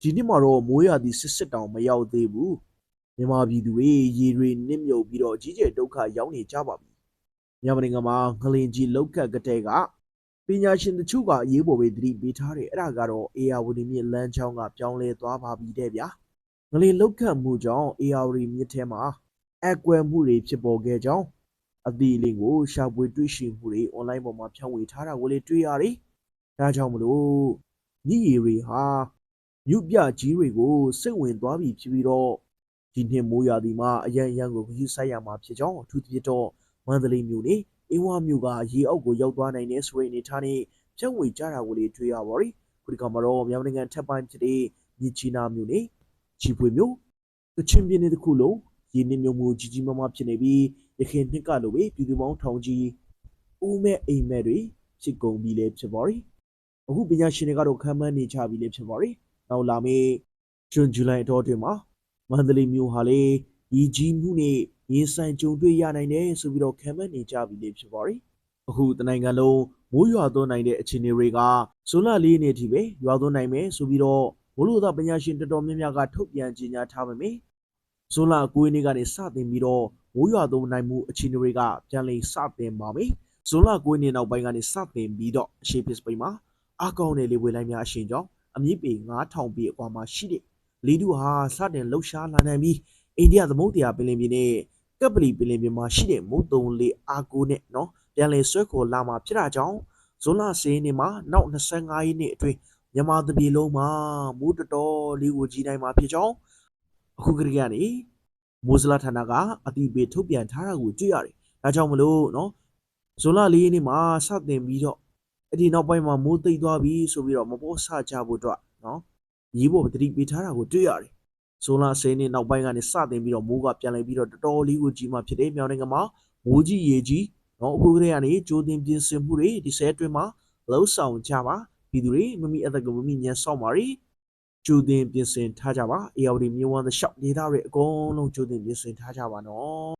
ဒီနှစ်မှာတော့မိုးရာသီစစ်စစ်တောင်မရောက်သေးဘူးမြန်မာပြည်သူတွေရေတွေနစ်မြုပ်ပြီးတော့ကြီးကျယ်ဒုက္ခရောက်နေကြပါပြီမြန်မာနိုင်ငံမှာငလင်ကြီးလောက်ကက်ကတဲ့ကပညာရှင်တချို့ကအရေးပေါ်ပဲသတိပေးထားတယ်အဲ့ဒါကတော့အေယာဝတီမြစ်လမ်းကြောင်းကပြောင်းလဲသွားပါပြီတဲ့ဗျာငလင်လောက်ကက်မှုကြောင့်အေယာဝတီမြစ်ထဲမှာအကွယ်မှုတွေဖြစ်ပေါ်ခဲ့ကြောင်းအသီးအလင်းကိုရှာဖွေတွေ့ရှိမှုတွေ online ပေါ်မှာဖြန့်ဝေထားတာကိုလည်းတွေ့ရတယ်ဒါကြောင့်မလို့မြစ်ရေတွေဟာ မြုပ်ပြကြီးတွေကိုစိတ်ဝင်သွားပြီဖြစ်ပြီးတော့ဒီနှစ်မိုးရာသီမှာအရန်အရန်ကိုခရူးဆိုင်ရမှာဖြစ်ကြောင်းအထူးသဖြင့်တော့မန္တလေးမြို့နေအင်းဝမြို့ကရေအောက်ကိုရောက်သွားနိုင်တဲ့ဆိုတဲ့အနေအထားနဲ့ဖြန့်ဝေကြတာကိုလည်းတွေ့ရပါပြီခုဒီကမှာတော့မြန်မာနိုင်ငံထပ်ပိုင်းဖြစ်တဲ့မြစ်ချီနာမြို့နေချီဖွေမြို့ကချင်ပြည်နယ်တစ်ခုလုံးရေနစ်မြုပ်မှုကြီးကြီးမားမားဖြစ်နေပြီးရခိုင်နှစ်ကလိုပဲပြည်သူပေါင်းထောင်ကြီးဦးမဲ့အိမ်မဲ့တွေဖြစ်ကုန်ပြီလည်းဖြစ်ပါပြီအခုပညာရှင်တွေကတော့ခံမှန်းနေကြပြီလည်းဖြစ်ပါပြီ နောက်လာမယ့်ဂျွန်ဇူလိုင်အတော်အတွင်းမှာမန္တလေးမြို့ဟာလေရီကြီးမှုနဲ့ရင်ဆိုင်ကြုံတွေ့ရနိုင်တယ်ဆိုပြီးတော့ခံမှန်းနေကြပြီလေဖြစ်ပါရီအခုတနိုင်ငံလုံးမိုးရွာသွန်းနိုင်တဲ့အခြေအနေတွေကဇွန်လ၄ရက်နေ့ထိပဲရွာသွန်းနိုင်မယ်ဆိုပြီးတော့မိုးလေဝသပညာရှင်တော်တော်များများကထုတ်ပြန်ကြေညာထားပါမယ်ဇွန်လ9ရက်နေ့ကနေစတင်ပြီးတော့မိုးရွာသွန်းနိုင်မှုအခြေအနေတွေကပြန်လည်စတင်ပါမယ်ဇွန်လ9ရက်နေ့နောက်ပိုင်းကနေစတင်ပြီးတော့အရှိဖြစ်စပိန်မှာအကောင့်နဲ့လေဝေလိုက်များအရှင်ကြောင့် အမြင့်ပေ9000ပေအကွာမှာရှိတဲ့လေတုဟာစတင်လှုပ်ရှားလာနိုင်ပြီးအိန္ဒိယသမုဒ္ဒရာပင်လယ်ပြင်နဲ့ကပ်ပလီပင်လယ်ပြင်မှာရှိတဲ့မုတ်တုံလေအားကိုးနဲ့နော်ပြန်လည်ဆွဲခေါ်လာမှာဖြစ်တာကြောင့်ဇွန်လ10ရက်နေ့မှာနောက်25ရက်နေ့အတွင်းမြန်မာတပြည်လုံးမှာမိုးတတော်လေးကိုကြီးနိုင်မှာဖြစ်ကြောင်းအခုကတည်းကနေမိုးစလာဌာနကအတိပေးထုတ်ပြန်ထားတာကိုတွေ့ရတယ်။ဒါကြောင့်မလို့နော်ဇွန်လ4ရက်နေ့မှာစတင်ပြီးတော့ အဲ့ဒီနောက်ပိုင်းမှာမိုးသိပ်သွားပြီဆိုပြီးတော့မပေါ်ဆကြဖို့အတွက်နော်ညီဖို့တတိပေးထားတာကိုတွေ့ရတယ်။ဇွန်လ10နှစ်နောက်ပိုင်းကနေစတင်ပြီးတော့မိုးကပြန်လဲပြီးတော့တော်တော်လေးကိုကြီးမှဖြစ်တယ်မြောင်နိုင်ငံမှာမိုးကြီးရေကြီးနော်အခုကတည်းကနေကြိုတင်ပြင်ဆင်မှုတွေဒီဆဲအတွင်းမှာလှုပ်ဆောင်ကြပါပြည်သူတွေမမိအသက်ကမမိညံဆောင်ပါရီကြိုတင်ပြင်ဆင်ထားကြပါအေယာဝတီမြေဝမ်းသရှောက်ဒေသတွေအကုန်လုံးကြိုတင်ပြင်ဆင်ထားကြပါနော်